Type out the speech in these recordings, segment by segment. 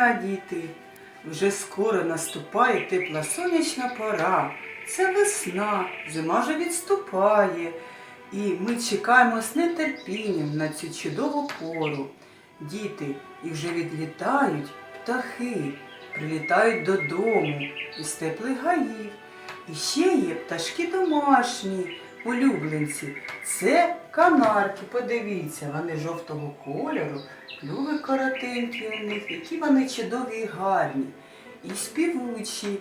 дня! Вже скоро наступає тепла сонячна пора. Це весна, зима вже відступає. І ми чекаємо з нетерпінням на цю чудову пору. Діти, і вже відлітають птахи, прилітають додому із теплих гаїв. І ще є пташки домашні, улюбленці. Це канарки, подивіться, вони жовтого кольору, клюви коротенькі у них, які вони чудові і гарні. І співучі,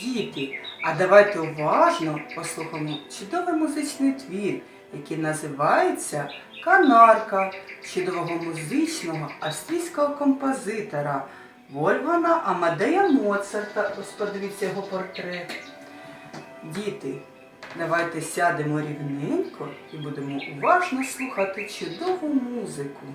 діти. А давайте уважно послухаємо чудовий музичний твір, який називається Канарка чудового музичного австрійського композитора Вольфгана Амадея Моцарта. Ось подивіться його портрет. Діти, давайте сядемо рівненько і будемо уважно слухати чудову музику.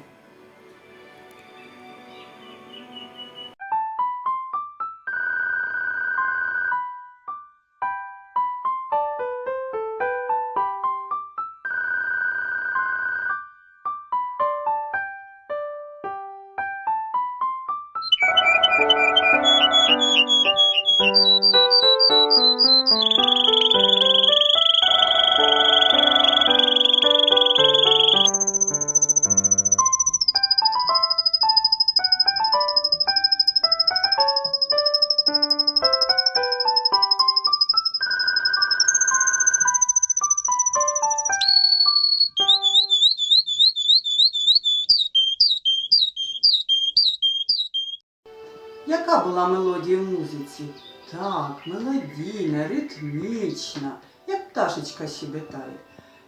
Яка була мелодія в музиці? Так, мелодійна, ритмічна, як пташечка щебетає.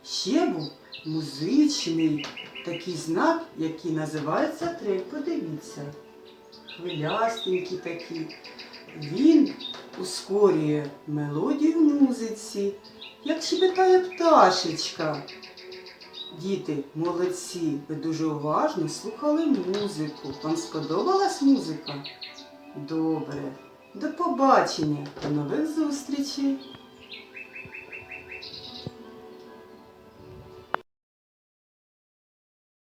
Ще був музичний такий знак, який називається трель. Подивіться. Хвилястенький такий. Він ускорює мелодію в музиці, як щебетає пташечка. Діти, молодці, ви дуже уважно слухали музику. Вам сподобалась музика? Добре. До побачення. До нових зустрічей.